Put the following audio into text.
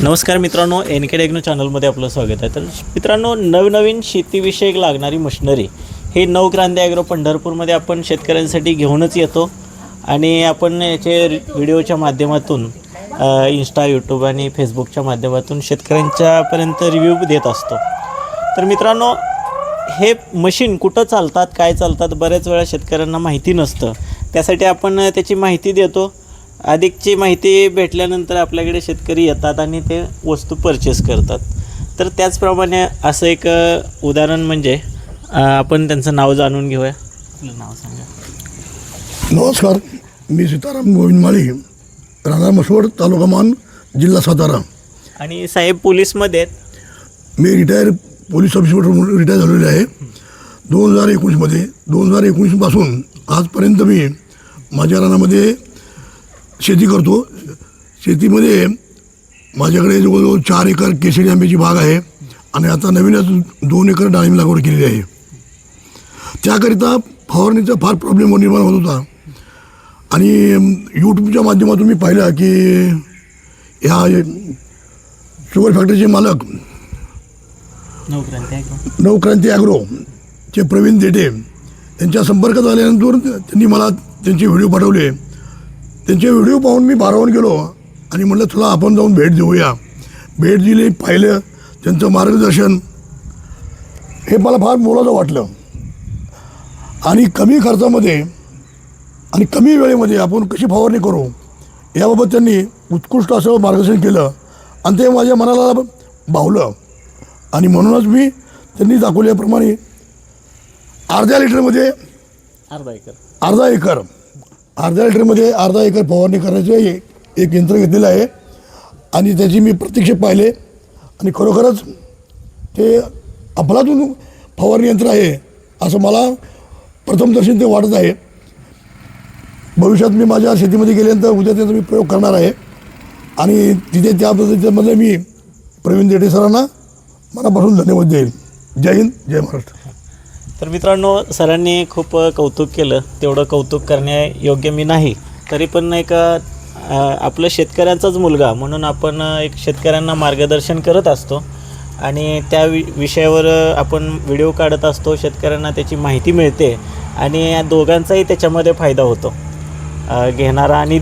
नमस्कार मित्रांनो एन के डेग्नो चॅनलमध्ये आपलं स्वागत आहे. तर मित्रांनो नवनवीन शेतीविषयक लागणारी मशिनरी हे नवक्रांती ॲग्रो पंढरपूरमध्ये आपण शेतकऱ्यांसाठी घेऊनच येतो. आणि आपण याचे व्हिडिओच्या माध्यमातून इंस्टा इन्स्टा यूट्यूब आणि फेसबुकच्या माध्यमातून शेतकऱ्यांच्यापर्यंत रिव्ह्यू देत असतो. तर मित्रांनो हे मशीन कुठं चालतात काय चालतात बऱ्याच वेळा शेतकऱ्यांना माहिती नसतं. त्यासाठी आपण त्याची माहिती देतो. अधिकची माहिती भेटल्यानंतर आपल्याकडे शेतकरी येतात आणि ते वस्तू परचेस करतात. तर त्याचप्रमाणे असं एक उदाहरण म्हणजे आपण त्यांचं नाव जाणून घेऊया. आपलं नाव सांगा. नमस्कार मी सीताराम गोविंद माळी राहणार मसवड तालुका मान जिल्हा सातारा. आणि साहेब पोलीसमध्ये आहेत? मी रिटायर पोलीस इन्स्पेक्टर म्हणून रिटायर झालेले आहे. दोन हजार एकोणीसमध्ये दोन हजार एकोणीसपासून आजपर्यंत मी माझ्या रानामध्ये शेती करतो. शेतीमध्ये माझ्याकडे जवळजवळ चार एकर केशरी आंब्याची बाग आहे आणि आता नवीनच दोन एकर डाळिंब लागवड केलेली आहे. त्याकरिता फवारणीचा फार प्रॉब्लेम निर्माण होत होता. आणि यूट्यूबच्या माध्यमातून मी पाहिलं की ह्या शुगर फॅक्टरीचे मालक नवक्रांती? नवक्रांती ॲग्रोचे प्रवीण देठे यांच्या संपर्कात आल्यानंतर त्यांनी मला त्यांचे व्हिडिओ पाठवले. त्यांचे व्हिडिओ पाहून मी भारावून गेलो आणि म्हटलं चला आपण जाऊन भेट देऊया. भेट दिली पाहिलं त्यांचं मार्गदर्शन. हे मला फार मोलाचं वाटलं. आणि कमी खर्चामध्ये आणि कमी वेळेमध्ये आपण कशी फवारणी करू याबाबत त्यांनी उत्कृष्ट असं मार्गदर्शन केलं. आणि ते माझ्या मनाला भावलं. आणि म्हणूनच मी त्यांनी दाखवल्याप्रमाणे अर्ध्या लिटरमध्ये अर्धा एकर. अर्धा एकर अर्ध्या लिटरमध्ये अर्धा एकर फवारणी करण्याचे एक यंत्र घेतलेलं आहे. आणि त्याची मी प्रत्यक्ष पाहिले. आणि खरोखरच ते अफलातून फवारणी यंत्र आहे असं मला प्रथमदर्शन ते वाटत आहे. भविष्यात मी माझ्या शेतीमध्ये गेल्यानंतर उद्या त्याचा मी प्रयोग करणार आहे. आणि तिथे त्या पद्धतीमध्ये मी प्रवीण देठे सरांना मनापासून धन्यवाद देईल जय हिंद जय महाराष्ट्र. तर मित्रांनो सरांनी खूप कौतुक केलं. तेवढं कौतुक करण्यायोग्य मी नाही. तरी पण एक आपलं शेतकऱ्यांचाच मुलगा म्हणून आपण एक शेतकऱ्यांना मार्गदर्शन करत असतो. आणि त्या वि विषयावर आपण व्हिडिओ काढत असतो शेतकऱ्यांना त्याची माहिती मिळते. आणि या दोघांचाही त्याच्यामध्ये फायदा होतो. घेणारा आणि